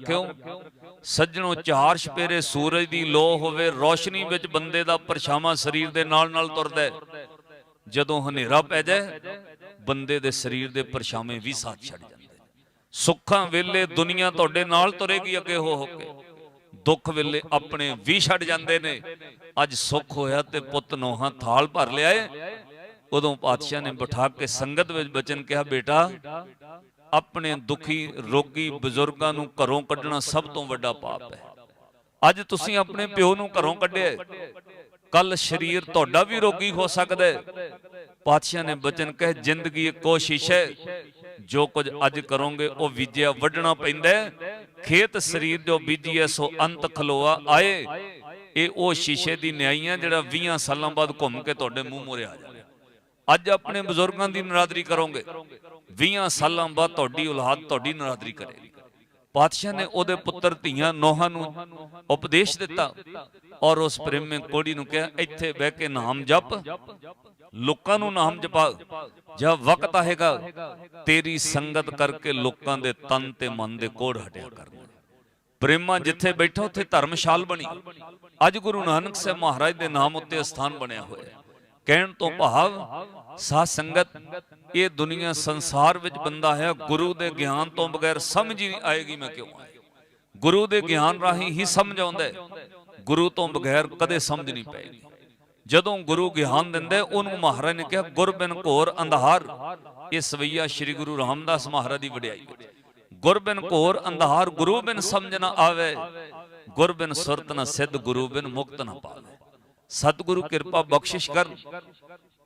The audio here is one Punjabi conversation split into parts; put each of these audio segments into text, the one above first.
ਰੱਖਿਓ। ਸੱਜਣੋ ਚਾਰ ਛਪੇਰੇ ਸੂਰਜ ਦੀ ਲੋ ਹੋਵੇ ਰੋਸ਼ਨੀ ਵਿੱਚ ਬੰਦੇ ਦਾ ਪਰਛਾਵਾਂ ਸਰੀਰ ਦੇ ਨਾਲ ਨਾਲ ਤੁਰਦਾ ਹੈ। ਜਦੋਂ ਹਨੇਰਾ ਪੈ ਜਾਏ ਬੰਦੇ ਦੇ ਸਰੀਰ ਦੇ ਪਰਛਾਵੇਂ ਵੀ ਸਾਥ ਛੱਡ ਜਾਂਦੇ। ਸੁੱਖਾਂ ਵੇਲੇ ਦੁਨੀਆ ਤੁਹਾਡੇ ਨਾਲ ਤੁਰੇਗੀ ਅੱਗੇ ਹੋ ਹੋ ਕੇ। ਦੁੱਖ ਵੇਲੇ ਆਪਣੇ ਵੀ ਛੱਡ ਜਾਂਦੇ ਨੇ। ਅੱਜ ਸੁੱਖ ਹੋਇਆ ਤੇ ਪੁੱਤ ਨੋਹਾਂ ਥਾਲ ਭਰ ਲਿਆਏ। ਉਦੋਂ ਪਾਤਸ਼ਾਹ ਨੇ ਬਿਠਾ ਕੇ ਸੰਗਤ ਵਿੱਚ ਬਚਨ ਕਿਹਾ ਬੇਟਾ ਆਪਣੇ ਦੁਖੀ, ਰੋਗੀ ਬਜ਼ੁਰਗਾਂ ਨੂੰ ਘਰੋਂ ਕੱਢਣਾ ਸਭ ਤੋਂ ਵੱਡਾ ਪਾਪ ਹੈ। ਅੱਜ ਤੁਸੀਂ ਆਪਣੇ ਪਿਓ ਨੂੰ ਘਰੋਂ ਕੱਢਿਆ ਕੱਲ ਸਰੀਰ ਤੁਹਾਡਾ ਵੀ ਰੋਗੀ ਹੋ ਸਕਦਾ ਹੈ। ਪਾਤਸ਼ਾਹ ਨੇ ਬਚਨ ਕਹੇ, ਜ਼ਿੰਦਗੀ ਇੱਕ ਕੋਸ਼ਿਸ਼ ਹੈ। ਜੋ ਕੁਝ ਅੱਜ ਕਰੋਗੇ, ਉਹ ਬੀਜਿਆ ਵੱਢਣਾ ਪੈਂਦਾ ਖੇਤ ਸਰੀਰ ਜੋ ਬੀਜੀਐ ਸੋ ਅੰਤ ਖਲੋਆ ਆਏ। ਇਹ ਉਹ ਸ਼ੀਸ਼ੇ ਦੀ ਨਿਆਈਆਂ ਜਿਹੜਾ 20 ਸਾਲਾਂ ਬਾਅਦ ਘੁੰਮ ਕੇ ਤੁਹਾਡੇ ਮੂੰਹ ਮੋਰੇ ਆ ਜਾਵੇ ਅੱਜ ਆਪਣੇ ਬਜ਼ੁਰਗਾਂ ਦੀ ਨਰਾਦਰੀ ਕਰੋਗੇ। 20 ਸਾਲਾਂ ਬਾਅਦ ਤੁਹਾਡੀ ਔਲਾਦ ਤੁਹਾਡੀ ਨਰਾਦਰੀ ਕਰੇਗੀ ਪਾਤਸ਼ਾਹ ਨੇ ਉਹਦੇ ਪੁੱਤਰ ਧੀਆਂ ਨੋਹਾਂ ਨੂੰ ਉਪਦੇਸ਼ ਦਿੱਤਾ ਔਰ ਉਸ ਪ੍ਰੇਮੇ ਕੋੜੀ ਨੂੰ ਕਿਹਾ, ਇੱਥੇ ਬਹਿ ਕੇ ਨਾਮ ਜਪ, ਲੋਕਾਂ ਨੂੰ ਨਾਮ ਜਪਾ। ਜਦ ਵਕਤ ਆਏਗਾ, ਤੇਰੀ ਸੰਗਤ ਕਰਕੇ ਲੋਕਾਂ ਦੇ ਤਨ ਤੇ ਮਨ ਦੇ ਕੋੜ ਹਟਿਆ ਕਰਨਾ। ਪ੍ਰੇਮਾ ਜਿੱਥੇ ਬੈਠਾ, ਉੱਥੇ ਧਰਮਸ਼ਾਲ ਬਣੀ। ਅੱਜ ਗੁਰੂ ਨਾਨਕ ਸਾਹਿਬ ਮਹਾਰਾਜ ਦੇ ਨਾਮ ਉੱਤੇ ਸਥਾਨ ਬਣਿਆ ਹੋਇਆ। ਕਹਿਣ ਤੋਂ ਭਾਵ, ਸਾਧ ਸੰਗਤ, ਇਹ ਦੁਨੀਆ ਸੰਸਾਰ ਵਿੱਚ ਬੰਦਾ ਹੈ, ਗੁਰੂ ਦੇ ਗਿਆਨ ਤੋਂ ਬਗੈਰ ਸਮਝ ਹੀ ਨਹੀਂ ਆਏਗੀ ਮੈਂ ਕਿਉਂ ਆਇਆ। ਗੁਰੂ ਦੇ ਗਿਆਨ ਰਾਹੀਂ ਹੀ ਸਮਝ ਆਉਂਦਾ ਹੈ। ਗੁਰੂ ਤੋਂ ਬਗੈਰ ਕਦੇ ਸਮਝ ਨਹੀਂ ਪਏਗੀ ਜਦੋਂ ਗੁਰੂ ਗਿਆਨ ਦਿੰਦੇ ਉਹਨੂੰ ਮਹਾਰਾਜ ਨੇ ਕਿਹਾ, ਗੁਰਬਿਨ ਘੋਰ ਅੰਧਾਰ। ਇਹ ਸਵਈਆ ਸ੍ਰੀ ਗੁਰੂ ਰਾਮਦਾਸ ਮਹਾਰਾਜ ਦੀ ਵਡਿਆਈ ਹੈ। ਗੁਰਬਿਨ ਘੋਰ ਅੰਧਾਰ ਗੁਰੂ ਬਿਨ ਸਮਝ ਨਾ ਆਵੇ। ਗੁਰਬਿਨ ਸੁਰਤ ਨਾ ਸਿੱਧ ਗੁਰੂ ਬਿਨ ਮੁਕਤ ਨਾ ਪਾਵੇ। ਸਤਿਗੁਰੂ ਕਿਰਪਾ ਬਖਸ਼ਿਸ਼ ਕਰਨ।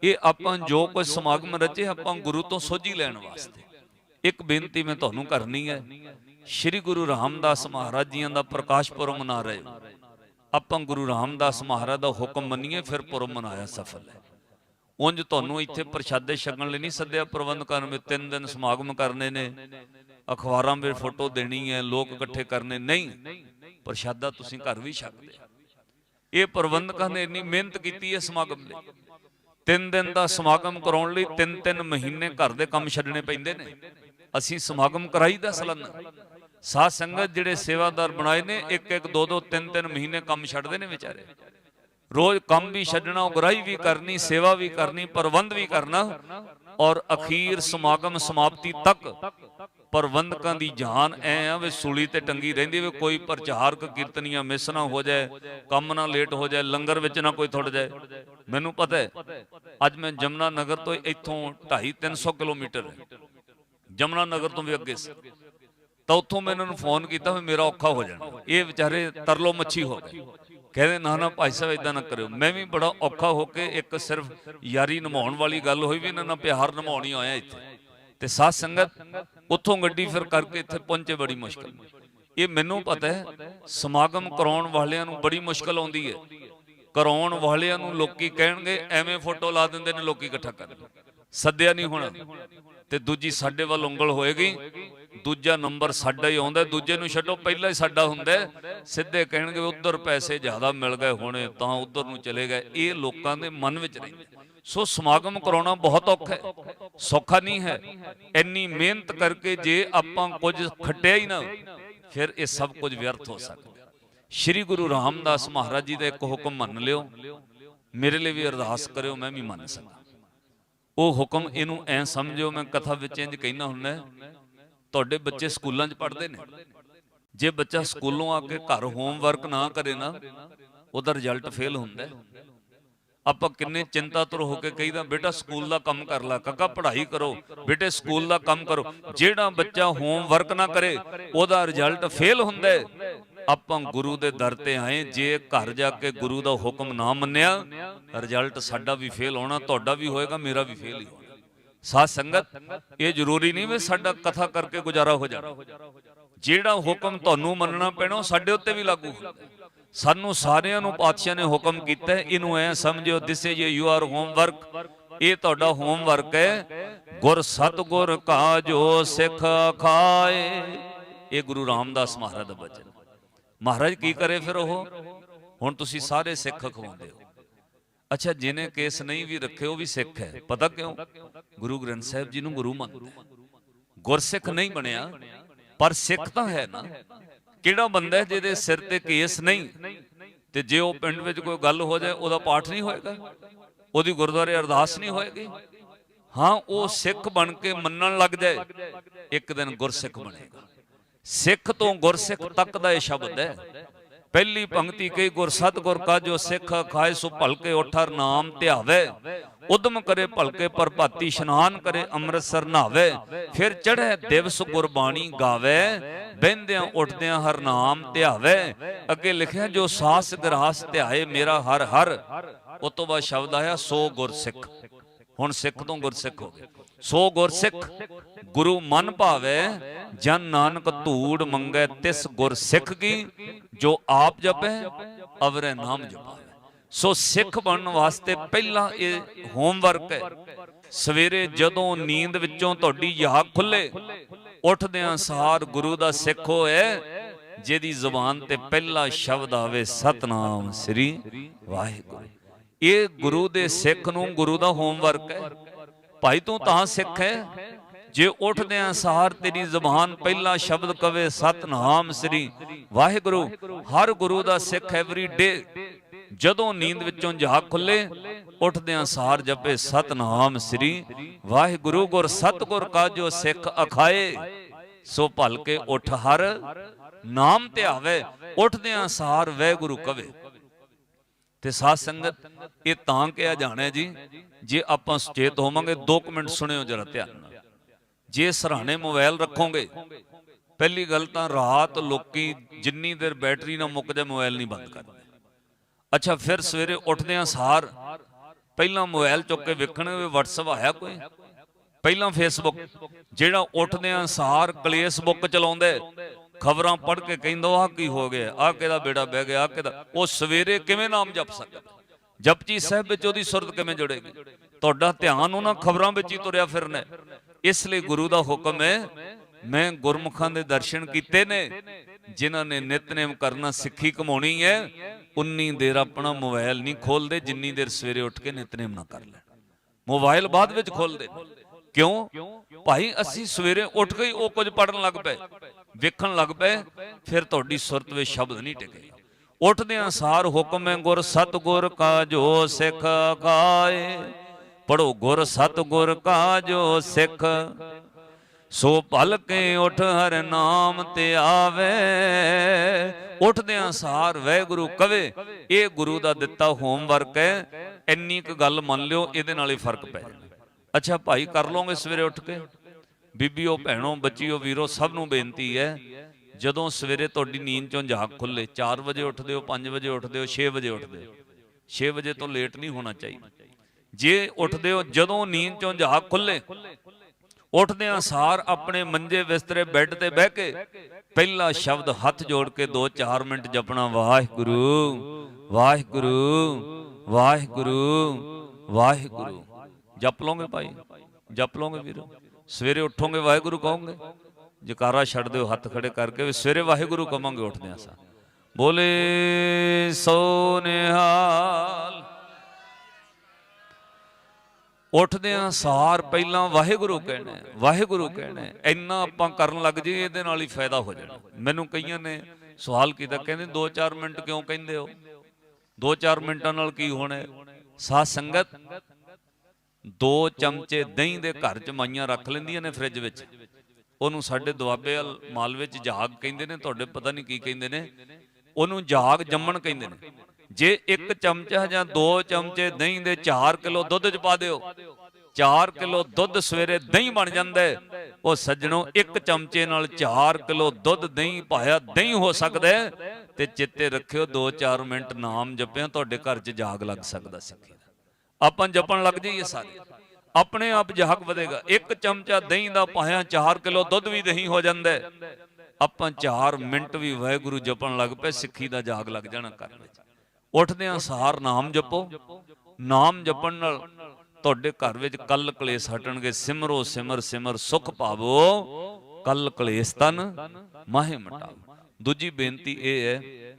ਇਹ ਆਪਾਂ ਜੋ ਕੋਈ ਸਮਾਗਮ ਰਚੇ ਆਪਾਂ ਗੁਰੂ ਤੋਂ ਸੋਝੀ ਲੈਣ ਵਾਸਤੇ। ਇੱਕ ਬੇਨਤੀ ਮੈਂ ਤੁਹਾਨੂੰ ਕਰਨੀ ਹੈ ਸ੍ਰੀ ਗੁਰੂ ਰਾਮਦਾਸ ਮਹਾਰਾਜ ਜੀਆਂ ਦਾ ਪ੍ਰਕਾਸ਼ ਪੁਰਬ ਮਨਾ ਰਹੇ ਹੋ। ਆਪਾਂ ਗੁਰੂ ਰਾਮਦਾਸ ਮਹਾਰਾਜ ਦਾ ਹੁਕਮ ਮੰਨੀਏ ਫਿਰ ਪੁਰਬ ਮਨਾਇਆ ਸਫਲ ਹੈ। ਉਂਝ ਤੁਹਾਨੂੰ ਇੱਥੇ ਪ੍ਰਸ਼ਾਦੇ ਛਕਣ ਲਈ ਨਹੀਂ ਸੱਦਿਆ ਪ੍ਰਬੰਧਕਾਂ ਨੇ ਤਿੰਨ ਦਿਨ ਸਮਾਗਮ ਕਰਨੇ ਨੇ। ਅਖਬਾਰਾਂ ਵਿੱਚ ਫੋਟੋ ਦੇਣੀ ਹੈ ਲੋਕ ਇਕੱਠੇ ਕਰਨੇ। ਨਹੀਂ ਪ੍ਰਸ਼ਾਦਾ ਤੁਸੀਂ ਘਰ ਵੀ ਛਕਦੇ ਇਹ ਪ੍ਰਬੰਧਕਾਂ ਨੇ ਇੰਨੀ ਮਿਹਨਤ ਕੀਤੀ ਹੈ ਸਮਾਗਮ ਲਈ। ਤਿੰਨ ਦਿਨ ਦਾ ਸਮਾਗਮ ਕਰਾਉਣ ਲਈ ਤਿੰਨ ਤਿੰਨ ਮਹੀਨੇ ਘਰ ਦੇ ਕੰਮ ਛੱਡਣੇ ਪੈਂਦੇ ਨੇ। ਅਸੀਂ ਸਮਾਗਮ ਕਰਾਈਦਾ ਸਲਾਨਾ। ਸਾਧ ਸੰਗਤ ਜਿਹੜੇ ਸੇਵਾਦਾਰ ਬਣਾਏ ਨੇ ਇੱਕ ਇੱਕ ਦੋ ਦੋ ਤਿੰਨ ਤਿੰਨ ਮਹੀਨੇ ਕੰਮ ਛੱਡਦੇ ਨੇ ਵਿਚਾਰੇ। ਰੋਜ਼ ਕੰਮ ਵੀ ਛੱਡਣਾ ਉਗਰਾਈ ਵੀ ਕਰਨੀ, ਸੇਵਾ ਵੀ ਕਰਨੀ, ਪ੍ਰਬੰਧ ਵੀ ਕਰਨਾ। ਔਰ ਅਖੀਰ ਸਮਾਗਮ ਸਮਾਪਤੀ ਤੱਕ ਪ੍ਰਬੰਧਕਾਂ ਦੀ ਜਾਨ ਐ ਆ ਵੀ ਸੂਲੀ ਤੇ ਟੰਗੀ ਰਹਿੰਦੀ ਵੀ ਕੋਈ ਪ੍ਰਚਾਰਕ ਕੀਰਤਨੀਆਂ ਮਿਸ ਨਾ ਹੋ ਜਾਏ, ਕੰਮ ਨਾ ਲੇਟ ਹੋ ਜਾਏ, ਲੰਗਰ ਵਿੱਚ ਨਾ ਕੋਈ ਥੁੱਟ ਜਾਏ। ਮੈਨੂੰ ਪਤਾ ਹੈ, ਅੱਜ ਮੈਂ ਜਮਨਾ ਨਗਰ ਤੋਂ ਇੱਥੋਂ 2.5 300 ਕਿਲੋਮੀਟਰ ਹੈ। ਜਮਨਾ ਨਗਰ ਤੋਂ ਵੀ ਅੱਗੇ ਸੀ। ਤਾਂ ਉੱਥੋਂ ਮੈਂ ਇਹਨਾਂ ਨੂੰ ਫੋਨ ਕੀਤਾ ਵੀ ਮੇਰਾ ਔਖਾ ਹੋ ਜਾਣਾ। ਇਹ ਵਿਚਾਰੇ ਤਰਲੋ ਮੱਛੀ ਹੋ ਗਏ। ਕਹਿੰਦੇ, ਨਾ ਨਾ, ਭਾਈ ਸਾਹਿਬ ਇਦਾਂ ਨਾ ਕਰਿਓ। ਮੈਂ ਵੀ ਬੜਾ ਔਖਾ ਹੋ ਕੇ ਇੱਕ ਸਿਰਫ ਯਾਰੀ ਨਿਭਾਉਣ ਵਾਲੀ ਗੱਲ ਹੋਈ ਵੀ ਇਹਨਾਂ ਨਾਲ ਪਿਆਰ ਨਿਭਾਉਣੀ ਆਇਆ ਇੱਥੇ। ਤੇ ਸਾਧ ਸੰਗਤ ਉੱਥੋਂ ਗੱਡੀ ਫਿਰ ਕਰਕੇ ਇੱਥੇ ਪਹੁੰਚੇ ਬੜੀ ਮੁਸ਼ਕਲ। ਇਹ ਮੈਨੂੰ ਪਤਾ ਹੈ, ਸਮਾਗਮ ਕਰਾਉਣ ਵਾਲਿਆਂ ਨੂੰ ਬੜੀ ਮੁਸ਼ਕਲ ਆਉਂਦੀ ਹੈ। ਕਰਾਉਣ ਵਾਲਿਆਂ ਨੂੰ ਲੋਕੀ ਕਹਿਣਗੇ, ਐਵੇਂ ਫੋਟੋ ਲਾ ਦਿੰਦੇ ਨੇ, ਲੋਕੀ ਇਕੱਠਾ ਕਰ ਸੱਦਿਆ ਨਹੀਂ ਹੋਣਾ। ਤੇ ਦੂਜੀ ਸਾਡੇ ਵੱਲ ਉਂਗਲ ਹੋਏਗੀ। ਦੂਜਾ ਨੰਬਰ ਸਾਡਾ ਹੀ ਆਉਂਦਾ, ਦੂਜੇ ਨੂੰ ਛੱਡੋ, ਪਹਿਲਾਂ ਹੀ ਸਾਡਾ ਹੁੰਦਾ ਸਿੱਧੇ ਕਹਿਣਗੇ ਉਧਰ ਪੈਸੇ ਜ਼ਿਆਦਾ ਮਿਲ ਗਏ ਹੋਣੇ, ਤਾਂ ਉਧਰ ਨੂੰ ਚਲੇ ਗਏ। ਇਹ ਲੋਕਾਂ ਦੇ ਮਨ ਵਿੱਚ ਰਹਿੰਦੇ ਸੋ ਸਮਾਗਮ ਕਰਾਉਣਾ ਬਹੁਤ ਔਖਾ ਹੈ, ਸੌਖਾ ਨਹੀਂ ਹੈ। ਇੰਨੀ ਮਿਹਨਤ ਕਰਕੇ ਜੇ ਆਪਾਂ ਕੁਝ ਖੱਟਿਆ ਹੀ ਨਾ ਫਿਰ ਇਹ ਸਭ ਕੁਝ ਵਿਅਰਥ ਹੋ ਸਕਦਾ ਸ਼੍ਰੀ ਗੁਰੂ ਰਾਮਦਾਸ ਮਹਾਰਾਜ ਜੀ ਦਾ ਇੱਕ ਹੁਕਮ ਮੰਨ ਲਿਓ। ਮੇਰੇ ਲਈ ਵੀ ਅਰਦਾਸ ਕਰਿਓ, ਮੈਂ ਵੀ ਮੰਨ ਸਕਾਂ। ਉਹ ਹੁਕਮ ਇਹਨੂੰ ਐ ਸਮਝਿਓ, ਮੈਂ ਕਥਾ ਵਿੱਚ ਇੰਜ ਕਹਿਣਾ ਹੁੰਦਾ ਤੁਹਾਡੇ ਬੱਚੇ ਸਕੂਲਾਂ 'ਚ ਪੜ੍ਹਦੇ ਨੇ। ਜੇ ਬੱਚਾ ਸਕੂਲੋਂ ਆ ਕੇ ਘਰ ਹੋਮਵਰਕ ਨਾ ਕਰੇ ਨਾ ਉਹਦਾ ਰਿਜ਼ਲਟ ਫੇਲ ਹੁੰਦਾ। ਆਪਾਂ ਕਿੰਨੇ ਚਿੰਤਾਤੁਰ ਹੋ ਕੇ ਕਹੀਦਾ ਬੇਟਾ ਸਕੂਲ ਦਾ ਕੰਮ ਕਰ ਲੈ ਕਾਕਾ ਪੜ੍ਹਾਈ ਕਰੋ ਬੇਟੇ ਸਕੂਲ ਦਾ ਕੰਮ ਕਰੋ। ਜਿਹੜਾ ਬੱਚਾ ਹੋਮਵਰਕ ਨਾ ਕਰੇ ਉਹਦਾ ਰਿਜ਼ਲਟ ਫੇਲ ਹੁੰਦਾ। ਆਪਾਂ ਗੁਰੂ ਦੇ ਦਰ ਤੇ ਆਏ ਜੇ ਘਰ ਜਾ ਕੇ ਗੁਰੂ ਦਾ ਹੁਕਮ ਨਾ ਮੰਨਿਆ ਰਿਜ਼ਲਟ ਸਾਡਾ ਵੀ ਫੇਲ ਹੋਣਾ ਤੁਹਾਡਾ ਵੀ ਹੋਏਗਾ ਮੇਰਾ ਵੀ ਫੇਲ ਹੀ ਹੋਣਾ। ਸਾਧ ਸੰਗਤ, ਇਹ ਜ਼ਰੂਰੀ ਨਹੀਂ ਵੀ ਸਾਡਾ ਕਥਾ ਕਰਕੇ ਗੁਜ਼ਾਰਾ ਹੋ ਜਾਣਾ ਜਿਹੜਾ ਹੁਕਮ ਤੁਹਾਨੂੰ ਮੰਨਣਾ ਪੈਣਾ ਸਾਡੇ ਉੱਤੇ ਵੀ ਲਾਗੂ ਹੁੰਦਾ ਸਾਨੂੰ ਸਾਰਿਆਂ ਨੂੰ ਪਾਤਸ਼ਾਹ ਨੇ ਹੁਕਮ ਕੀਤਾ ਇਹਨੂੰ ਐ ਸਮਝਿਓ this is your homework ਇਹ ਤੁਹਾਡਾ ਹੋਮਵਰਕ ਹੈ, ਗੁਰ ਸਤਗੁਰ ਕਾ ਜੋ ਸਿੱਖ ਖਾਏ ਇਹ ਗੁਰੂ ਰਾਮਦਾਸ ਮਹਾਰਾਜ ਦਾ ਬਚਨ। ਮਹਾਰਾਜ ਕੀ ਕਰੇ ਫਿਰ ਉਹ? ਹੁਣ ਤੁਸੀਂ ਸਾਰੇ ਸਿੱਖ ਖਵਾਉਂਦੇ ਹੋ। ਅੱਛਾ, ਜਿਹਨੇ ਕੇਸ ਨਹੀਂ ਵੀ ਰੱਖੇ, ਉਹ ਵੀ ਸਿੱਖ ਹੈ। ਪਤਾ ਕਿਉਂ? ਗੁਰੂ ਗ੍ਰੰਥ ਸਾਹਿਬ ਜੀ ਨੂੰ ਗੁਰੂ ਮੰਨਦਾ ਗੁਰਸਿੱਖ ਨਹੀਂ ਬਣਿਆ, ਪਰ ਸਿੱਖ ਤਾਂ ਹੈ ਨਾ। ਕਿਹੜਾ ਬੰਦਾ ਹੈ ਜਿਹਦੇ ਸਿਰ ਤੇ ਕੇਸ ਨਹੀਂ? ਤੇ ਜੇ ਉਹ ਪਿੰਡ ਵਿੱਚ ਕੋਈ ਗੱਲ ਹੋ ਜਾਏ, ਉਹਦਾ ਪਾਠ ਨਹੀਂ ਹੋਏਗਾ? ਉਹਦੀ ਗੁਰਦੁਆਰੇ ਅਰਦਾਸ ਨਹੀਂ ਹੋਏਗੀ? ਹਾਂ, ਉਹ ਸਿੱਖ ਬਣ ਕੇ ਮੰਨਣ ਲੱਗ ਜਾਏ, ਇੱਕ ਦਿਨ ਗੁਰਸਿੱਖ ਬਣੇਗਾ। ਸਿੱਖ ਤੋਂ ਗੁਰਸਿੱਖ ਤੱਕ ਦਾ ਇਹ ਸ਼ਬਦ ਹੈ। ਪਹਿਲੀ ਪੰਕਤੀ ਕਹੀ, ਗੁਰ ਸਤਿਗੁਰ ਕਾ ਜੋ ਸਿੱਖ ਖਾਏ, ਸੋ ਭਲਕੇ ਉਠਰ ਨਾਮ ਧਿਆਵੇ। ਉਦਮ ਕਰੇ ਭਲਕੇ ਪ੍ਰਭਾਤੀ ਇਸ਼ਨਾਨ ਕਰੇ, ਅੰਮ੍ਰਿਤਸਰ ਨਹਾਵੇ। ਫਿਰ ਚੜ੍ਹੇ ਦਿਵਸ ਗੁਰਬਾਣੀ ਗਾਵੇ। ਬਹਿੰਦਿਆਂ ਉੱਠਦਿਆਂ ਹਰ ਨਾਮ ਧਿਆਵੇ। ਅੱਗੇ ਲਿਖਿਆ, ਜੋ ਸਾਸ ਗਰਾਸ ਧਿਆਏ ਮੇਰਾ ਹਰ ਹਰ। ਉਸ ਤੋਂ ਬਾਅਦ ਸ਼ਬਦ ਆਇਆ, ਸੋ ਗੁਰ ਸਿੱਖ। ਹੁਣ ਸਿੱਖ ਤੋਂ ਗੁਰਸਿੱਖ ਹੋ ਗਏ। ਸੋ ਗੁਰਸਿੱਖ, ਗੁਰੂ ਮਨ ਭਾਵੇ, ਜਨ ਨਾਨਕ ਧੂੜ ਮੰਗੇ, ਤਿਸ ਗੁਰਸਿੱਖ ਕੀ, ਜੋ ਆਪ ਜਪੈ, ਅਵਰੇ ਨਾਮ ਜਪਾਵੇ। ਸੋ ਸਿੱਖ ਬਣਨ ਵਾਸਤੇ ਪਹਿਲਾਂ ਇਹ ਹੋਮਵਰਕ ਹੈ। ਸਵੇਰੇ ਜਦੋਂ ਨੀਂਦ ਵਿੱਚੋਂ ਤੁਹਾਡੀ ਯਾਦ ਖੁੱਲੇ, ਉੱਠਦਿਆਂ ਸਾਰ ਗੁਰੂ ਦਾ ਸਿੱਖ ਹੋਏ, ਜਿਹਦੀ ਜ਼ੁਬਾਨ ਤੇ ਪਹਿਲਾ ਸ਼ਬਦ ਆਵੇ, ਸਤਨਾਮ ਸ੍ਰੀ ਵਾਹਿਗੁਰੂ। ਇਹ ਗੁਰੂ ਦੇ ਸਿੱਖ ਨੂੰ ਗੁਰੂ ਦਾ ਹੋਮਵਰਕ ਹੈ। ਭਾਈ ਤੂੰ ਤਾਂ ਸਿੱਖ ਹੈ। ਜੇ ਉੱਠਦਿਆਂ ਸਾਰ ਤੇਰੀ ਜ਼ੁਬਾਨ, ਪਹਿਲਾ ਸ਼ਬਦ ਕਵੇ ਸਤਨਾਮ ਸ੍ਰੀ ਵਾਹਿਗੁਰੂ। ਹਰ ਗੁਰੂ ਦਾ ਸਿੱਖ ਐਵਰੀ ਡੇ ਜਦੋਂ ਨੀਂਦ ਵਿੱਚੋਂ ਜਹਾ ਖੁੱਲੇ ਉੱਠਦਿਆਂ ਸਾਰ ਜਪੇ ਸਤਨਾਮ ਸ੍ਰੀ ਵਾਹਿਗੁਰੂ। ਗੁਰ ਸਤਗੁਰ ਕਾ ਜੋ ਸਿੱਖ ਅਖਾਏ, ਸੋ ਭਲ ਕੇ ਉੱਠ ਹਰ ਨਾਮ ਧਿਆਵੇ ਉੱਠਦਿਆਂ ਸਾਰ ਵਾਹਿਗੁਰੂ ਕਵੇ। ਤੇ ਸਾਧ ਸੰਗਤ, ਇਹ ਤਾਂ ਕਿਹਾ ਜਾਣਾ ਜੀ, ਜੇ ਆਪਾਂ ਸੁਚੇਤ ਹੋਵਾਂਗੇ 2 ਮਿੰਟ ਸੁਣਿਓ ਜਰਾ ਧਿਆਨ ਨਾਲ। ਜੇ ਸਰਾਣੇ ਮੋਬਾਈਲ ਰੱਖੋਗੇ, ਪਹਿਲੀ ਗੱਲ ਤਾਂ ਰਾਤ ਲੋਕੀ ਜਿੰਨੀ ਦੇਰ ਬੈਟਰੀ ਨਾ ਮੁੱਕ ਜਾਏ ਮੋਬਾਈਲ ਨਹੀਂ ਬੰਦ ਕਰਦੇ। ਅੱਛਾ, ਫਿਰ ਸਵੇਰੇ ਉੱਠਦਿਆਂ ਸਾਰ, ਪਹਿਲਾਂ ਮੋਬਾਈਲ ਚੁੱਕ ਕੇ ਵੇਖਣ, ਵੀ WhatsApp ਆਇਆ ਕੋਈ? ਪਹਿਲਾਂ ਫੇਸਬੁੱਕ ਜਿਹੜਾ ਉੱਠਦਿਆਂ ਸਾਰ, ਕਲੇਸ਼ ਬੁੱਕ ਚਲਾਉਂਦੇ ਖਬਰਾਂ ਪੜ੍ਹ ਕੇ ਕਹਿੰਦਾ ਆ ਕੀ ਹੋ ਗਿਆ? ਆ ਕਿਹਦਾ ਬੇੜਾ ਬਹਿ ਗਿਆ? ਆ ਕਿਹਦਾ? ਉਹ ਸਵੇਰੇ ਕਿਵੇਂ ਨਾਮ ਜਪ ਸਕਦਾ? ਜਪਜੀ ਸਾਹਿਬ ਵਿੱਚ ਉਹਦੀ ਸੁਰਤ ਕਿਵੇਂ ਜੁੜੇਗੀ? ਤੁਹਾਡਾ ਧਿਆਨ ਉਹਨਾਂ ਖਬਰਾਂ ਵਿੱਚ ਹੀ ਤੁਰਿਆ ਫਿਰਨਾ ਇਸ ਲਈ ਗੁਰੂ ਦਾ ਹੁਕਮ ਹੈ, ਮੈਂ ਗੁਰਮੁਖਾਂ ਦੇ ਦਰਸ਼ਨ ਕੀਤੇ ਨੇ, ਜਿਨ੍ਹਾਂ ਨੇ ਨਿਤਨੇਮ ਕਰਨਾ ਸਿੱਖੀ ਕਮਾਉਣੀ ਹੈ, ਉਨੀ ਦੇਰ ਆਪਣਾ ਮੋਬਾਈਲ ਨਹੀਂ ਖੋਲਦੇ, ਜਿੰਨੀ ਦੇਰ ਸਵੇਰੇ ਉੱਠ ਕੇ ਨਿਤਨੇਮ ਨਾ ਕਰ ਲੈਣ। ਮੋਬਾਈਲ ਬਾਅਦ ਵਿੱਚ ਖੋਲਦੇ। ਕਿਉਂ? ਭਾਈ, ਅਸੀਂ ਸਵੇਰੇ ਉੱਠ ਕੇ ਉਹ ਕੁਝ ਪੜਨ ਲੱਗ ਪਏ। ਵੇਖਣ ਲੱਗ ਪਏ, ਫਿਰ ਤੁਹਾਡੀ ਸੁਰਤ ਵਿੱਚ ਸ਼ਬਦ ਨਹੀਂ ਟਿਕੇ। ਉੱਠਦਿਆਂ ਸਾਰ ਹੁਕਮ ਹੈ, ਗੁਰ ਸਤਗੁਰ ਕਾ ਜੋ ਸਿੱਖ ਖਾਏ ਪੜੋ ਗੁਰ ਸਤਗੁਰ ਕਾ ਜੋ ਸਿੱਖ। ਸੋ ਭਲ ਕੇ ਉਠ ਹਰ ਨਾਮ ਤੇ ਆਵੇ। ਉੱਠਦਿਆਂ ਸਾਰ ਵਾਹਿਗੁਰੂ ਕਵੇ, ਇਹ ਗੁਰੂ ਦਾ ਦਿੱਤਾ ਹੋਮਵਰਕ ਹੈ। ਇੰਨੀ ਕੁ ਗੱਲ ਮੰਨ ਲਿਓ, ਇਹਦੇ ਨਾਲ ਹੀ ਫ਼ਰਕ ਪੈ ਜਾਣਾ ਅੱਛਾ, ਭਾਈ, ਕਰ ਲਓਗੇ ਸਵੇਰੇ ਉੱਠ ਕੇ? ਬੀਬੀਓ, ਭੈਣੋ, ਬੱਚੀਓ, ਵੀਰੋ, ਸਭ ਨੂੰ ਬੇਨਤੀ ਹੈ, ਜਦੋਂ ਸਵੇਰੇ ਤੁਹਾਡੀ ਨੀਂਦ ਚੋਂ ਜਾਗ ਖੁੱਲੇ 4 ਵਜੇ ਉੱਠਦੇ ਹੋ 5 ਵਜੇ ਉੱਠਦੇ ਹੋ 6 ਵਜੇ ਉੱਠਦੇ ਹੋ 6 ਵਜੇ ਤੋਂ ਲੇਟ ਨਹੀਂ ਹੋਣਾ ਚਾਹੀਦਾ। ਜੇ ਉੱਠਦੇ ਹੋ, ਜਦੋਂ ਨੀਂਦ ਚੋਂ ਜਾਗ ਖੁੱਲੇ ਉੱਠਦਿਆਂ ਸਾਰ ਆਪਣੇ ਮੰਜੇ ਬਿਸਤਰੇ ਬੈੱਡ ਤੇ ਬਹਿ ਕੇ, ਪਹਿਲਾ ਸ਼ਬਦ ਹੱਥ ਜੋੜ ਕੇ 2-4 ਮਿੰਟ ਜਪਣਾ, ਵਾਹਿਗੁਰੂ ਵਾਹਿਗੁਰੂ ਵਾਹਿਗੁਰੂ ਵਾਹਿਗੁਰੂ। ਜਪ ਲਓਗੇ ਭਾਈ? ਜਪ ਲਓਗੇ ਵੀਰੋ? ਸਵੇਰੇ ਉੱਠੋਗੇ, ਵਾਹਿਗੁਰੂ ਕਹੋਗੇ। ਜਕਾਰਾ ਛੱਡ ਦਿਓ, ਹੱਥ ਖੜੇ ਕਰਕੇ ਵੀ ਸਵੇਰੇ ਵਾਹਿਗੁਰੂ ਕਵਾਂਗੇ ਉੱਠਦਿਆਂ ਸਾਰ ਬੋਲੇ ਸੋ ਨਿਹਾਲ ਉੱਠਦਿਆਂ ਸਾਰ ਪਹਿਲਾਂ ਵਾਹਿਗੁਰੂ ਕਹਿਣਾ ਵਾਹਿਗੁਰੂ ਕਹਿਣਾ ਇੰਨਾ ਆਪਾਂ ਕਰਨ ਲੱਗ ਜੀ ਇਹਦੇ ਨਾਲ ਹੀ ਫਾਇਦਾ ਹੋ ਜਾਣਾ। ਮੈਨੂੰ ਕਈਆਂ ਨੇ ਸਵਾਲ ਕੀਤਾ, ਕਹਿੰਦੇ 2-4 ਮਿੰਟ ਕਿਉਂ ਕਹਿੰਦੇ ਹੋ? 2-4 ਮਿੰਟਾਂ ਨਾਲ ਕੀ ਹੋਣਾ ਹੈ? ਸਾਧ ਸੰਗਤ ਦੋ ਚਮਚੇ ਦਹੀਂ ਦੇ ਘਰ ਚ ਮਾਈਆਂ ਰੱਖ ਲੈਂਦੀਆਂ ਨੇ ਫ੍ਰਿਜ ਵਿੱਚ। ਉਹਨੂੰ ਸਾਡੇ ਦੁਆਬੇ ਵਾਲ ਮਾਲਵੇ ਚ ਜਾਗ ਕਹਿੰਦੇ ਨੇ, ਤੁਹਾਡੇ ਪਤਾ ਨਹੀਂ ਕੀ ਕਹਿੰਦੇ ਨੇ। ਉਹਨੂੰ ਜਾਗ ਜੰਮਣ ਕਹਿੰਦੇ ਨੇ। ਜੇ ਇੱਕ ਚਮਚਾ ਜਾਂ ਦੋ ਚਮਚੇ ਦਹੀਂ ਦੇ 4 ਕਿਲੋ ਦੁੱਧ ਚ ਪਾ ਦਿਓ 4 ਕਿਲੋ ਦੁੱਧ ਸਵੇਰੇ ਦਹੀਂ ਬਣ ਜਾਂਦਾ ਉਹ ਸੱਜਣੋ, ਇੱਕ ਚਮਚੇ ਨਾਲ 4 ਕਿਲੋ ਦੁੱਧ ਦਹੀਂ ਪਾਇਆ, ਦਹੀਂ ਹੋ ਸਕਦਾ ਤੇ ਚਿੱਤੇ ਰੱਖਿਓ 2-4 ਮਿੰਟ ਨਾਮ ਜਪਿਆ ਤੁਹਾਡੇ ਘਰ 'ਚ ਜਾਗ ਲੱਗ ਸਕਦਾ ਸਿੱਖੀ। ਆਪਾਂ ਜਪਣ ਲੱਗ ਜਾਈਏ ਸਾਰੇ। ਆਪਣੇ ਆਪ ਜਾਗ ਵਧੇਗਾ। ਇੱਕ ਚਮਚਾ ਦਹੀਂ ਦਾ ਪਾਇਆ 4 ਕਿਲੋ ਦੁੱਧ ਵੀ ਦਹੀਂ ਹੋ ਜਾਂਦਾ ਆਪਾਂ 4 ਮਿੰਟ ਵੀ ਵਾਹਿਗੁਰੂ ਜਪਣ ਲੱਗ ਪਏ, ਸਿੱਖੀ ਦਾ ਜਾਗ ਲੱਗ ਜਾਣਾ ਘਰ ਵਿੱਚ। ਉੱਠਦਿਆਂ ਸਾਰ ਨਾਮ ਜਪੋ। ਨਾਮ ਜਪਣ ਨਾਲ ਤੁਹਾਡੇ ਘਰ ਵਿੱਚ ਕੱਲ ਕਲੇਸ਼ ਹਟਣਗੇ। ਸਿਮਰੋ ਸਿਮਰ ਸਿਮਰ ਸੁਖ ਪਾਵੋ। ਕੱਲ ਕਲੇਸ਼ ਤਨ ਮਾਹੇ ਮਟਾਵੋ ਦੂਜੀ ਬੇਨਤੀ ਇਹ ਹੈ,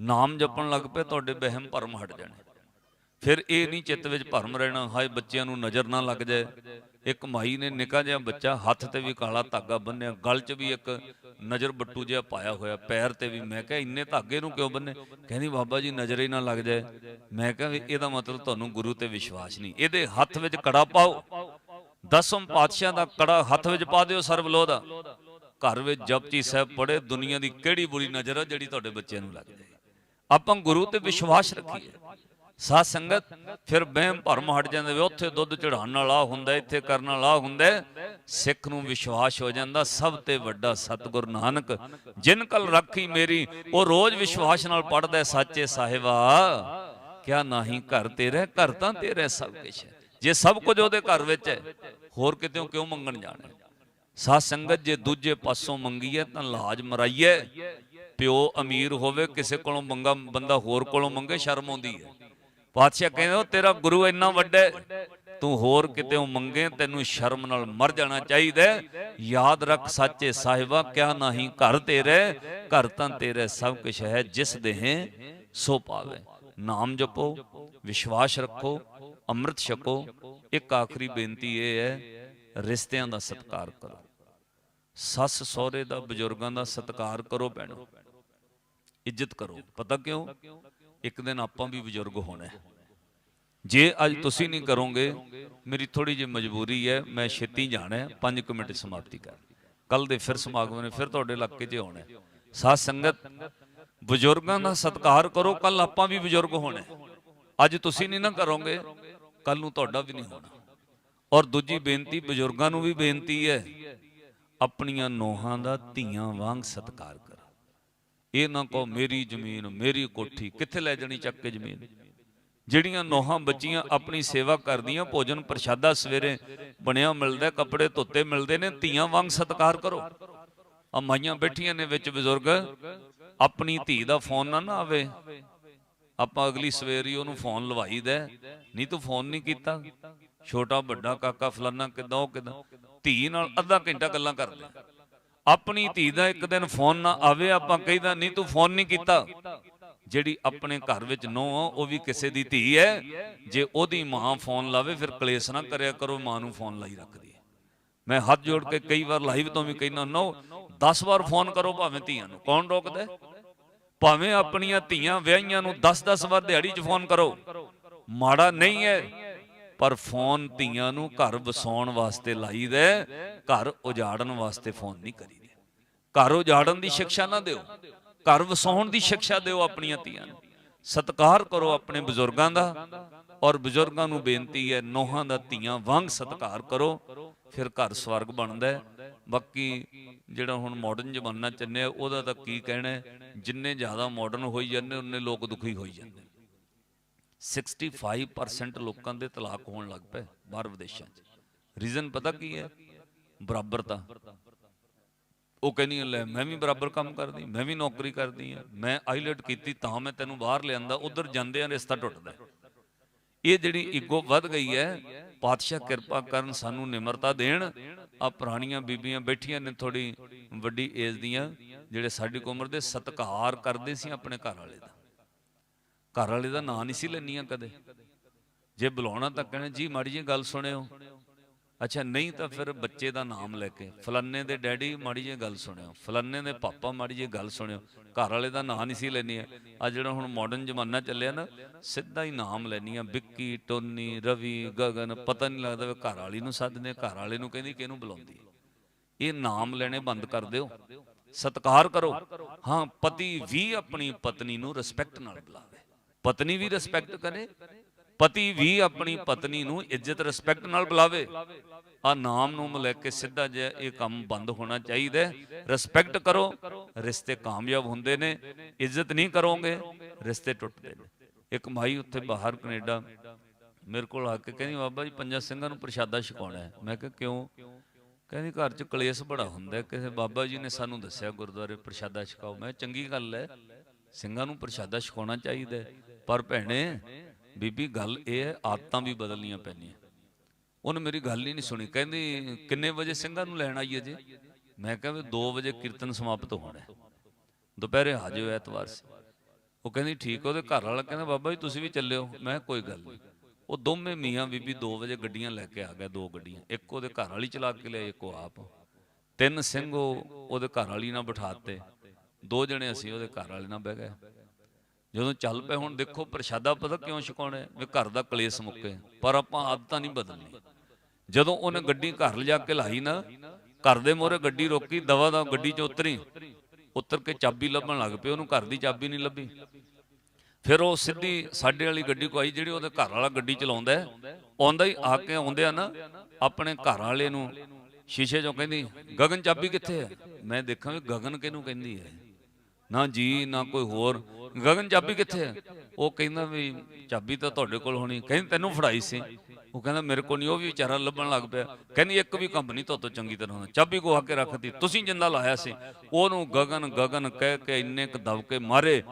ਨਾਮ ਜਪਣ ਲੱਗ ਪਏ, ਤੁਹਾਡੇ ਬਹਿਮ ਭਰਮ ਹਟ ਜਾਣੇ। ਫਿਰ ਇਹ ਨਹੀਂ ਚਿੱਤ ਵਿੱਚ ਭਰਮ ਰਹਿਣਾ, ਹਾਏ ਬੱਚਿਆਂ ਨੂੰ ਨਜ਼ਰ ਨਾ ਲੱਗ ਜਾਏ। ਇੱਕ ਮਾਈ ਨੇ ਨਿਕਾ ਜਿਹਾ ਬੱਚਾ ਹੱਥ ਤੇ ਵੀ ਕਾਲਾ ਧਾਗਾ ਬੰਨਿਆ, ਗਲ 'ਚ ਵੀ ਇੱਕ ਨਜ਼ਰ ਬੱਟੂ ਜਿਹਾ ਪਾਇਆ ਹੋਇਆ, ਪੈਰ ਤੇ ਵੀ। ਮੈਂ ਕਿਹਾ, ਇੰਨੇ ਧਾਗੇ ਨੂੰ ਕਿਉਂ ਬੰਨੇ ਕਹਿੰਦੀ, ਬਾਬਾ ਜੀ, ਨਜ਼ਰ ਹੀ ਨਾ ਲੱਗ ਜਾਏ। ਮੈਂ ਕਿਹਾ, ਵੀ ਇਹਦਾ ਮਤਲਬ ਤੁਹਾਨੂੰ ਗੁਰੂ ਤੇ ਵਿਸ਼ਵਾਸ ਨਹੀਂ। ਇਹਦੇ ਹੱਥ ਵਿੱਚ ਕੜਾ ਪਾਓ। ਦਸਮ ਪਾਤਸ਼ਾਹ ਦਾ ਕੜਾ ਹੱਥ ਵਿੱਚ ਪਾ ਦਿਓ ਸਰਬਲੋਹ ਦਾ ਘਰ ਵਿੱਚ ਜਪਜੀ ਸਾਹਿਬ ਪੜ੍ਹੇ, ਦੁਨੀਆ ਦੀ ਕਿਹੜੀ ਬੁਰੀ ਨਜ਼ਰ ਆ ਜਿਹੜੀ ਤੁਹਾਡੇ ਬੱਚਿਆਂ ਨੂੰ ਲੱਗ ਜਾਏ? ਆਪਾਂ ਗੁਰੂ ਤੇ ਵਿਸ਼ਵਾਸ ਰੱਖੀਏ। ਸਾਧ ਸੰਗਤ, ਫਿਰ ਬਹਿਮ ਭਰਮ ਹਟ ਜਾਂਦੇ ਵੇ, ਉੱਥੇ ਦੁੱਧ ਚੜਾਉਣ ਨਾਲ ਵਾਲਾ ਹੁੰਦਾ, ਇੱਥੇ ਕਰਨ ਵਾਲਾ ਹੁੰਦਾ, ਸਿੱਖ ਨੂੰ ਵਿਸ਼ਵਾਸ ਹੋ ਜਾਂਦਾ, ਸਭ ਤੇ ਵੱਡਾ ਸਤਿਗੁਰ ਨਾਨਕ, ਜਿਨ ਕਲ ਰੱਖੀ ਮੇਰੀ, ਉਹ ਰੋਜ਼ ਵਿਸ਼ਵਾਸ ਨਾਲ ਪੜਦਾ ਸੱਚੇ ਸਾਹਿਬਾ, ਕਿਆ ਨਹੀਂ ਘਰ ਤੇਰੇ ਘਰ ਤਾਂ ਤੇਰੇ ਸਭ ਕੁਝ ਹੈ। ਜੇ ਸਭ ਕੁਝ ਉਹਦੇ ਘਰ ਵਿੱਚ ਹੈ, ਹੋਰ ਕਿਤੇ ਕਿਉਂ ਮੰਗਣ ਜਾਣਾ? ਸਾਧ ਸੰਗਤ ਜੇ ਦੂਜੇ ਪਾਸੋਂ ਮੰਗੀਏ, ਤਾਂ ਲਾਜ ਮਰਾਈਏ। ਪਿਓ ਅਮੀਰ ਹੋਵੇ, ਕਿਸੇ ਕੋਲੋਂ ਮੰਗਾ, ਬੰਦਾ ਹੋਰ ਕੋਲੋਂ ਮੰਗੇ, ਸ਼ਰਮ ਆਉਂਦੀ ਹੈ। ਪਾਤਸ਼ਾਹ ਕਹਿੰਦੇ ਉਹ ਤੇਰਾ ਗੁਰੂ ਇੰਨਾ ਵੱਡਾ ਤੂੰ ਹੋਰ ਕਿਤੇੋਂ ਮੰਗੇ, ਤੈਨੂੰ ਸ਼ਰਮ ਨਾਲ ਮਰ ਜਾਣਾ ਚਾਹੀਦਾ ਯਾਦ ਰੱਖ ਸੱਚੇ ਸਾਹਿਬਾ, ਕਿਆ ਨਹੀਂ ਘਰ ਤੇਰੇ ਘਰ ਤਾਂ ਤੇਰੇ ਸਭ ਕੁਝ ਹੈ, ਜਿਸ ਦੇਹ ਸੋ ਪਾਵੇ। ਨਾਮ ਜਪੋ, ਵਿਸ਼ਵਾਸ ਰੱਖੋ, ਅੰਮ੍ਰਿਤ ਛਕੋ। ਇੱਕ ਆਖਰੀ ਬੇਨਤੀ ਇਹ ਹੈ, ਰਿਸ਼ਤਿਆਂ ਦਾ ਸਤਿਕਾਰ ਕਰੋ। ਸੱਸ ਸਹੁਰੇ ਦਾ, ਬਜ਼ੁਰਗਾਂ ਦਾ ਸਤਿਕਾਰ ਕਰੋ ਭੈਣੋ। ਇੱਜ਼ਤ ਕਰੋ। ਪਤਾ ਕਿਉਂ? ਇੱਕ ਦਿਨ ਆਪਾਂ ਵੀ ਬਜ਼ੁਰਗ ਹੋਣਾ ਜੇ ਅੱਜ ਤੁਸੀਂ ਨਹੀਂ ਕਰੋਗੇ, ਮੇਰੀ ਥੋੜੀ ਜਿਹੀ ਮਜਬੂਰੀ ਹੈ, ਮੈਂ ਛੇਤੀ ਜਾਣਾ ਹੈ 5 ਮਿੰਟ ਸਮਾਪਤੀ ਕਰ। ਕੱਲ ਦੇ ਫਿਰ ਸਮਾਗਮ ਨੇ ਫਿਰ ਤੁਹਾਡੇ ਇਲਾਕੇ 'ਚ ਆਉਣਾ ਹੈ। ਸਾਧ ਸੰਗਤ, ਬਜ਼ੁਰਗਾਂ ਦਾ ਸਤਿਕਾਰ ਕਰੋ, ਕੱਲ ਆਪਾਂ ਵੀ ਬਜ਼ੁਰਗ ਹੋਣਾ ਅੱਜ ਤੁਸੀਂ ਨਹੀਂ ਨਾ ਕਰੋਗੇ, ਕੱਲ ਨੂੰ ਤੁਹਾਡਾ ਵੀ ਨਹੀਂ ਹੋਣਾ। ਔਰ ਦੂਜੀ ਬੇਨਤੀ, ਬਜ਼ੁਰਗਾਂ ਨੂੰ ਵੀ ਬੇਨਤੀ ਹੈ, ਆਪਣੀਆਂ ਨੋਹਾਂ ਦਾ ਧੀਆਂ ਵਾਂਗ ਸਤਿਕਾਰ ਕਰੋ। ਇਹ ਨਾ ਕਹੋ ਮੇਰੀ ਜ਼ਮੀਨ, ਮੇਰੀ ਕੋਠੀ, ਕਿੱਥੇ ਲੈ ਜਾਣੀ ਚੱਕ ਕੇ ਜ਼ਮੀਨ? ਜਿਹੜੀਆਂ ਨੋਹਾਂ ਬੱਚੀਆਂ ਆਪਣੀ ਸੇਵਾ ਕਰਦੀਆਂ, ਭੋਜਨ ਪ੍ਰਸ਼ਾਦਾ ਸਵੇਰੇ ਬਣਿਆ ਮਿਲਦਾ, ਕੱਪੜੇ ਧੋਤੇ ਮਿਲਦੇ ਨੇ, ਧੀਆਂ ਵਾਂਗ ਸਤਿਕਾਰ ਕਰੋ। ਆ ਮਾਈਆਂ ਬੈਠੀਆਂ ਨੇ ਵਿੱਚ ਬਜ਼ੁਰਗ, ਆਪਣੀ ਧੀ ਦਾ ਫੋਨ ਨਾ ਨਾ ਆਵੇ। ਆਪਾਂ ਅਗਲੀ ਸਵੇਰ ਹੀ ਉਹਨੂੰ ਫੋਨ ਲਵਾਈਦਾ ਨਹੀਂ ਤੂੰ ਫੋਨ ਨਹੀਂ ਕੀਤਾ। ਛੋਟਾ ਵੱਡਾ ਕਾਕਾ ਫਲਾਨਾ ਕਿਦਾਂ ਉਹ ਕਿਦਾਂ। ਧੀ ਨਾਲ ਅੱਧਾ ਘੰਟਾ ਗੱਲਾਂ ਕਰਦੇ। ਆਪਣੀ ਧੀ ਦਾ ਇੱਕ ਦਿਨ ਫੋਨ ਨਾ ਆਵੇ, ਆਪਾਂ ਕਹਿੰਦਾ, ਨਹੀਂ, ਤੂੰ ਫੋਨ ਨਹੀਂ ਕੀਤਾ। ਜਿਹੜੀ ਆਪਣੇ ਘਰ ਵਿੱਚ ਨੋ ਉਹ ਵੀ ਕਿਸੇ ਦੀ ਧੀ ਹੈ। ਜੇ ਉਹਦੀ ਮਾਂ ਫੋਨ ਲਾਵੇ, ਫਿਰ ਕਲੇਸ਼ ਨਾ ਕਰਿਆ ਕਰੋ, ਮਾਂ ਨੂੰ ਫੋਨ ਲਾਈ ਰੱਖਦੀ ਹੈ। ਮੈਂ ਹੱਥ ਜੋੜ ਕੇ ਕਈ ਵਾਰ ਲਾਈਵ ਤੋਂ ਵੀ ਕਹਿੰਦਾ ਨੋ 10 ਵਾਰ ਫੋਨ ਕਰੋ ਭਾਵੇਂ ਧੀਆਂ ਨੂੰ। ਕੌਣ ਰੋਕਦਾ ਭਾਵੇਂ ਆਪਣੀਆਂ ਧੀਆਂ ਵਿਆਹੀਆਂ ਨੂੰ 10-10 ਵਾਰ ਦਿਹਾੜੀ 'ਚ ਫੋਨ ਕਰੋ। ਮਾੜਾ ਨਹੀਂ ਹੈ। ਪਰ ਫੋਨ ਧੀਆਂ ਨੂੰ ਘਰ ਵਸਾਉਣ ਵਾਸਤੇ ਲਾਈਦਾ ਹੈ, ਘਰ ਉਜਾੜਨ ਵਾਸਤੇ ਫੋਨ ਨਹੀਂ ਕਰੀਦਾ ਘਰ ਉਜਾੜਨ ਦੀ ਸਿੱਖਿਆ ਨਾ ਦਿਓ ਘਰ ਵਸਾਉਣ ਦੀ ਸਿੱਖਿਆ ਦਿਓ ਆਪਣੀਆਂ ਧੀਆਂ ਨੂੰ। ਸਤਿਕਾਰ ਕਰੋ ਆਪਣੇ ਬਜ਼ੁਰਗਾਂ ਦਾ ਔਰ ਬਜ਼ੁਰਗਾਂ ਨੂੰ ਬੇਨਤੀ ਹੈ ਨੋਹਾਂ ਦਾ ਧੀਆਂ ਵਾਂਗ ਸਤਿਕਾਰ ਕਰੋ ਫਿਰ ਘਰ ਸਵਰਗ ਬਣਦਾ ਹੈ। ਬਾਕੀ ਜਿਹੜਾ ਹੁਣ ਮਾਡਰਨ ਜ਼ਮਾਨਾ ਚੱਲਿਆ ਉਹਦਾ ਤਾਂ ਕੀ ਕਹਿਣਾ ਜਿੰਨੇ ਜ਼ਿਆਦਾ ਮਾਡਰਨ ਹੋਈ ਜਾਂਦੇ ਉਹਨੇ ਲੋਕ ਦੁਖੀ ਹੋਈ ਜਾਂਦੇ 65% ਲੋਕਾਂ ਦੇ ਤਲਾਕ ਹੋਣ ਲੱਗ ਪਏ ਬਾਹਰ ਵਿਦੇਸ਼ਾਂ 'ਚ। ਰੀਜ਼ਨ ਪਤਾ ਕੀ ਹੈ? ਬਰਾਬਰਤਾ। ਉਹ ਕਹਿੰਦੀ ਲੈ, ਮੈਂ ਵੀ ਬਰਾਬਰ ਕੰਮ ਕਰਦੀ, ਮੈਂ ਵੀ ਨੌਕਰੀ ਕਰਦੀ ਆ ਮੈਂ ਆਈਲੈਟ ਕੀਤੀ ਤਾਂ ਮੈਂ ਤੈਨੂੰ ਬਾਹਰ ਲਿਆਂਦਾ, ਉਧਰ ਜਾਂਦੇ ਆ, ਰਿਸ਼ਤਾ ਟੁੱਟਦਾ ਇਹ ਜਿਹੜੀ ਈਗੋ ਵੱਧ ਗਈ ਹੈ, ਪਾਤਸ਼ਾਹ ਕਿਰਪਾ ਕਰਨ ਸਾਨੂੰ ਨਿਮਰਤਾ ਦੇਣ ਆ ਪੁਰਾਣੀਆਂ ਬੀਬੀਆਂ ਬੈਠੀਆਂ ਨੇ ਥੋੜੀ ਵੱਡੀ ਏਜ ਦੀਆਂ, ਜਿਹੜੇ ਸਾਡੀ ਉਮਰ ਦੇ ਸਤਿਕਾਰ ਕਰਦੇ ਸੀ ਆਪਣੇ ਘਰ ਵਾਲੇ ਦਾ। ਘਰ ਵਾਲੇ ਦਾ ਨਾਂ ਨਹੀਂ ਸੀ ਲੈਣੀਆਂ ਕਦੇ। ਜੇ ਬੁਲਾਉਣਾ ਤਾਂ ਕਹਿਣਾ ਜੀ, ਮਾੜੀ ਜੀ ਗੱਲ ਸੁਣਿਓ। ਅੱਛਾ, ਨਹੀਂ ਤਾਂ ਫਿਰ ਬੱਚੇ ਦਾ ਨਾਮ ਲੈ ਕੇ ਫਲਾਨੇ ਦੇ ਡੈਡੀ ਮਾੜੀ ਜੀ ਗੱਲ ਸੁਣਿਓ ਫਲਾਨੇ ਦੇ ਪਾਪਾ ਮਾੜੀ ਜੀ ਗੱਲ ਸੁਣਿਓ। ਘਰ ਵਾਲੇ ਦਾ ਨਾਂ ਨਹੀਂ ਸੀ ਲੈਣੀ ਆ ਜਿਹੜਾ ਹੁਣ ਮਾਡਰਨ ਜ਼ਮਾਨਾ ਚੱਲਿਆ ਨਾ, ਸਿੱਧਾ ਹੀ ਨਾਮ ਲੈਣੀ ਆ ਵਿੱਕੀ, ਟੋਨੀ, ਰਵੀ, ਗਗਨ, ਪਤਾ ਨਹੀਂ ਲੱਗਦਾ ਵੀ ਘਰ ਵਾਲੀ ਨੂੰ ਸੱਦਦੇ ਘਰ ਵਾਲੇ ਨੂੰ ਕਹਿੰਦੀ ਕਿਹਨੂੰ ਬੁਲਾਉਂਦੀ ਇਹ ਨਾਮ ਲੈਣੇ ਬੰਦ ਕਰ ਦਿਓ। ਸਤਿਕਾਰ ਕਰੋ। ਹਾਂ, ਪਤੀ ਵੀ ਆਪਣੀ ਪਤਨੀ ਨੂੰ ਰਿਸਪੈਕਟ ਨਾਲ ਬੁਲਾਵੇ। ਪਤਨੀ ਵੀ ਰਿਸਪੈਕਟ ਕਰੇ, ਪਤੀ ਵੀ ਆਪਣੀ ਪਤਨੀ ਨੂੰ ਇੱਜ਼ਤ ਰਿਸਪੈਕਟ ਨਾਲ ਬੁਲਾਵੇ। ਆ ਨਾਮ ਨੂੰ ਲੈ ਕੇ ਸਿੱਧਾ ਜਿਹਾ ਇਹ ਕੰਮ ਬੰਦ ਹੋਣਾ ਚਾਹੀਦਾ ਰਿਸਪੈਕਟ ਕਰੋ, ਰਿਸ਼ਤੇ ਕਾਮਯਾਬ ਹੁੰਦੇ ਨੇ, ਇੱਜ਼ਤ ਨਹੀਂ ਕਰੋਗੇ, ਰਿਸ਼ਤੇ ਟੁੱਟਦੇ ਨੇ। ਇੱਕ ਮਾਈ ਉੱਥੇ ਬਾਹਰ ਕੈਨੇਡਾ, ਮੇਰੇ ਕੋਲ ਆ ਕੇ ਕਹਿੰਦੀ, ਬਾਬਾ ਜੀ, ਪੰਜਾਂ ਸਿੰਘਾਂ ਨੂੰ ਪ੍ਰਸ਼ਾਦਾ ਛਕਾਉਣਾ ਹੈ। ਮੈਂ ਕਿਹਾ, ਕਿਉਂ? ਕਹਿੰਦੀ, ਘਰ 'ਚ ਕਲੇਸ਼ ਬੜਾ ਹੁੰਦਾ ਹੈ। ਕਿਸੇ ਬਾਬਾ ਜੀ ਨੇ ਸਾਨੂੰ ਦੱਸਿਆ ਗੁਰਦੁਆਰੇ ਪ੍ਰਸ਼ਾਦਾ ਛਕਾਓ। ਮੈਂ ਚੰਗੀ ਗੱਲ ਹੈ, ਸਿੰਘਾਂ ਨੂੰ ਪ੍ਰਸ਼ਾਦਾ ਛਕਾਉਣਾ ਚਾਹੀਦਾ ਹੈ। ਪਰ ਭੈਣੇ ਬੀਬੀ ਗੱਲ ਇਹ ਹੈ ਆਦਤਾਂ ਵੀ ਬਦਲਣੀਆਂ ਪੈਣੀਆਂ। ਉਹਨੇ ਮੇਰੀ ਗੱਲ ਹੀ ਨਹੀਂ ਸੁਣੀ। ਕਹਿੰਦੀ ਕਿੰਨੇ ਵਜੇ ਸਿੰਘਾਂ ਨੂੰ ਲੈਣ ਆਈਏ ਜੀ ਮੈਂ ਕਿਹਾ ਵੀ 2 ਵਜੇ ਕੀਰਤਨ ਸਮਾਪਤ ਹੋਣਾ ਦੁਪਹਿਰੇ ਆ ਜਾਇਓ ਐਤਵਾਰ ਸੀ। ਉਹ ਕਹਿੰਦੀ ਠੀਕ ਉਹਦੇ ਘਰ ਵਾਲਾ ਕਹਿੰਦਾ ਬਾਬਾ ਜੀ ਤੁਸੀਂ ਵੀ ਚੱਲਿਓ। ਮੈਂ ਕਿਹਾ, ਕੋਈ ਗੱਲ ਨਹੀਂ। ਉਹ ਦੋਵੇਂ ਮੀਆਂ ਬੀਬੀ 2 ਵਜੇ ਗੱਡੀਆਂ ਲੈ ਕੇ ਆ ਗਏ ਦੋ ਗੱਡੀਆਂ। ਇੱਕ ਉਹਦੇ ਘਰ ਵਾਲੀ ਚਲਾ ਕੇ ਲਿਆ ਇੱਕ ਉਹ ਆਪ। ਤਿੰਨ ਸਿੰਘ ਉਹਦੇ ਘਰ ਵਾਲੀ ਨਾਲ ਬਿਠਾਤੇ ਦੋ ਜਣੇ ਅਸੀਂ ਉਹਦੇ ਘਰ ਵਾਲੇ ਨਾਲ ਬਹਿ ਗਏ। ਜਦੋਂ ਚੱਲ ਪਏ ਹੁਣ ਦੇਖੋ ਪ੍ਰਸ਼ਾਦਾ ਪਤਾ ਕਿਉਂ ਛਕਾਉਣਾ ਵੀ ਘਰ ਦਾ ਕਲੇਸ਼ ਮੁੱਕੇ। ਪਰ ਆਪਾਂ ਆਦਤਾਂ ਨਹੀਂ ਬਦਲਣੀ। ਜਦੋਂ ਉਹਨੇ ਗੱਡੀ ਘਰ ਲਿਜਾ ਕੇ ਲਾਈ ਨਾ, ਘਰ ਦੇ ਮੋਰੇ ਗੱਡੀ ਰੋਕੀ, ਦਵਾ ਦਾ ਗੱਡੀ 'ਚ ਉਤਰੀ, ਉਤਰ ਕੇ ਚਾਬੀ ਲੱਭਣ ਲੱਗ ਪਏ। ਉਹਨੂੰ ਘਰ ਦੀ ਚਾਬੀ ਨਹੀਂ ਲੱਭੀ। ਫਿਰ ਉਹ ਸਿੱਧੀ ਸਾਡੇ ਵਾਲੀ ਗੱਡੀ ਕੋ ਆਈ, ਜਿਹੜੀ ਉਹਦੇ ਘਰ ਵਾਲਾ ਗੱਡੀ ਚਲਾਉਂਦਾ ਆਉਂਦਾ ਹੀ ਆ ਕੇ ਆਉਂਦੇ ਆ ਨਾ, ਆਪਣੇ ਘਰ ਵਾਲੇ ਨੂੰ ਸ਼ੀਸ਼ੇ 'ਚੋਂ ਕਹਿੰਦੀ, ਗਗਨ ਚਾਬੀ ਕਿੱਥੇ ਹੈ? ਮੈਂ ਦੇਖਾਂ ਵੀ ਗਗਨ ਕਿਹਨੂੰ ਕਹਿੰਦੀ ਹੈ। ਨਾ ਜੀ, ਨਾ ਕੋਈ ਹੋਰ। ਗਗਨ, ਚਾਬੀ ਕਿੱਥੇ ਹੈ? ਉਹ ਕਹਿੰਦਾ ਵੀ ਚਾਬੀ ਤਾਂ ਤੁਹਾਡੇ ਕੋਲ ਹੋਣੀ। ਕਹਿੰਦੀ, ਤੈਨੂੰ ਫੜਾਈ ਸੀ। ਉਹ ਕਹਿੰਦਾ, ਮੇਰੇ ਕੋਲ ਨਹੀਂ, ਉਹ ਵੀ ਵਿਚਾਰਾ ਲੱਭਣ ਲੱਗ ਪਿਆ। ਕਹਿੰਦੀ, ਇੱਕ ਵੀ ਕੰਪਨੀ ਨਹੀਂ ਤੋਂ ਚੰਗੀ ਤਰ੍ਹਾਂ ਦਾ ਚਾਬੀ ਕੋ ਕੇ ਰੱਖਦੀ ਤੁਸੀਂ ਜਿੰਦਾ ਲਾਇਆ ਸੀ। ਉਹਨੂੰ ਗਗਨ ਗਗਨ ਕਹਿ ਕੇ ਇੰਨੇ ਕ ਦਬਕੇ ਮਾਰੇ।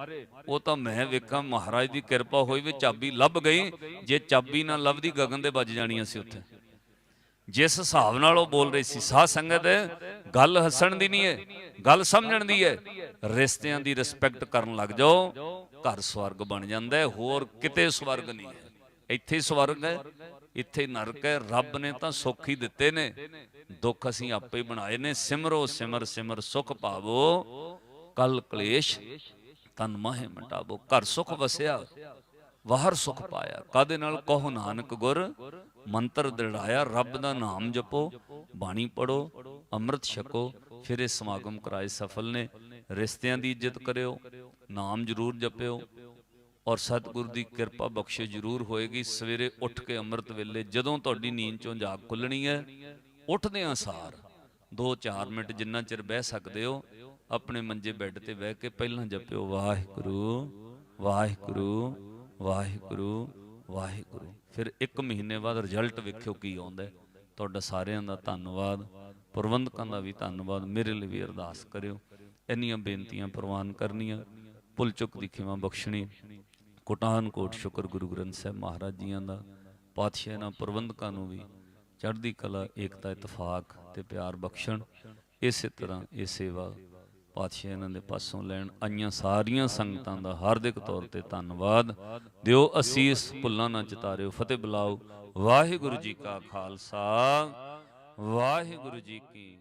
ਉਹ ਤਾਂ ਮੈਂ ਵੇਖਾਂ, ਮਹਾਰਾਜ ਦੀ ਕਿਰਪਾ ਹੋਈ ਵੀ ਚਾਬੀ ਲੱਭ ਗਈ। ਜੇ ਚਾਬੀ ਨਾ ਲੱਭਦੀ, ਗਗਨ ਦੇ ਵੱਜ ਜਾਣੀਆਂ ਸੀ ਉੱਥੇ। ਜਿਸ ਹਿਸਾਬ ਨਾਲ ਉਹ ਬੋਲ ਰਹੀ ਸੀ, ਸਾਧ ਸੰਗਤ, ਗੱਲ ਹੱਸਣ ਦੀ ਨਹੀਂ ਹੈ, ਗੱਲ ਸਮਝਣ ਦੀ ਹੈ, ਰਿਸ਼ਤਿਆਂ ਦੀ ਰਿਸਪੈਕਟ ਕਰਨ ਲੱਗ ਜਾਓ, ਘਰ ਸਵਰਗ ਬਣ ਜਾਂਦਾ ਹੈ, ਹੋਰ ਕਿਤੇ ਸਵਰਗ ਨਹੀਂ ਹੈ। ਇੱਥੇ ਸਵਰਗ ਹੈ, ਇੱਥੇ ਨਰਕ ਹੈ, ਰੱਬ ਨੇ ਤਾਂ ਸੁੱਖ ਹੀ ਦਿੱਤੇ ਨੇ, ਦੁੱਖ ਅਸੀਂ ਆਪੇ ਬਣਾਏ ਨੇ, ਸਿਮਰੋ ਸਿਮਰ ਸਿਮਰ ਸੁਖ ਪਾਵੋ, ਕਲ ਕਲੇਸ਼, ਤਨ ਮਾਹੇ ਮਟਾਵੋ, ਘਰ ਸੁਖ ਵਸਿਆ ਬਾਹਰ ਸੁਖ ਪਾਇਆ ਕਾਦੇ ਨਾਲ? ਕਹੋ ਨਾਨਕ ਗੁਰ ਮੰਤਰ ਦੜਾਇਆ, ਰੱਬ ਦਾ ਨਾਮ ਜਪੋ, ਬਾਣੀ ਪੜੋ ਅੰਮ੍ਰਿਤ ਛਕੋ, ਫਿਰ ਇਹ ਸਮਾਗਮ ਕਰਾਏ ਸਫਲ ਨੇ। ਰਿਸ਼ਤਿਆਂ ਦੀ ਇੱਜ਼ਤ ਕਰਿਓ, ਨਾਮ ਜਰੂਰ ਜਪਿਓ ਔਰ ਸਤਿਗੁਰ ਦੀ ਕਿਰਪਾ ਬਖਸ਼ਿਸ਼ ਜਰੂਰ ਹੋਏਗੀ। ਸਵੇਰੇ ਉੱਠ ਕੇ ਅੰਮ੍ਰਿਤ ਵੇਲੇ ਜਦੋਂ ਤੁਹਾਡੀ ਨੀਂਦ ਚੋਂ ਜਾਗ ਖੁੱਲਣੀ ਹੈ, ਉੱਠਦੇ ਸਾਰ। 2-4 ਮਿੰਟ ਜਿੰਨਾ ਚਿਰ ਬਹਿ ਸਕਦੇ ਹੋ, ਆਪਣੇ ਮੰਜੇ ਬੈੱਡ ਤੇ ਬਹਿ ਕੇ ਪਹਿਲਾਂ ਜਪਿਓ। ਵਾਹਿਗੁਰੂ ਵਾਹਿਗੁਰੂ ਵਾਹਿਗੁਰੂ ਵਾਹਿਗੁਰੂ। ਫਿਰ 1 ਮਹੀਨੇ ਬਾਅਦ ਰਿਜ਼ਲਟ ਵੇਖਿਓ ਕੀ ਆਉਂਦਾ ਤੁਹਾਡਾ ਸਾਰਿਆਂ ਦਾ ਧੰਨਵਾਦ, ਪ੍ਰਬੰਧਕਾਂ ਦਾ ਵੀ ਧੰਨਵਾਦ, ਮੇਰੇ ਲਈ ਵੀ ਅਰਦਾਸ ਕਰਿਓ। ਇੰਨੀਆਂ ਬੇਨਤੀਆਂ ਪ੍ਰਵਾਨ ਕਰਨੀਆਂ, ਭੁੱਲ ਚੁੱਕ ਦੀ ਖਿਮਾ ਬਖਸ਼ਣੀ। ਕੋਟਾਨ ਕੋਟ ਸ਼ੁਕਰ ਗੁਰੂ ਗ੍ਰੰਥ ਸਾਹਿਬ ਮਹਾਰਾਜ ਜੀਆਂ ਦਾ, ਪਾਤਸ਼ਾਹ ਨਾਲ ਪ੍ਰਬੰਧਕਾਂ ਨੂੰ ਵੀ ਚੜ੍ਹਦੀ ਕਲਾ, ਏਕਤਾ, ਇਤਫਾਕ ਤੇ ਪਿਆਰ ਬਖਸ਼ਣ। ਇਸੇ ਤਰ੍ਹਾਂ ਇਹ ਸੇਵਾ ਪਾਤਸ਼ਾਹ ਇਹਨਾਂ ਦੇ ਪਾਸੋਂ ਲੈਣ। ਆਈਆਂ ਸਾਰੀਆਂ ਸੰਗਤਾਂ ਦਾ ਹਾਰਦਿਕ ਤੌਰ ਤੇ ਧੰਨਵਾਦ। ਦਿਓ ਅਸੀਸ ਭੁੱਲਾਂ ਨਾ ਚਿਤਾਰਿਓ। ਫਤਿਹ ਬੁਲਾਓ। ਵਾਹਿਗੁਰੂ ਜੀ ਕਾ ਖਾਲਸਾ। ਵਾਹਿਗੁਰੂ ਜੀ ਕੀ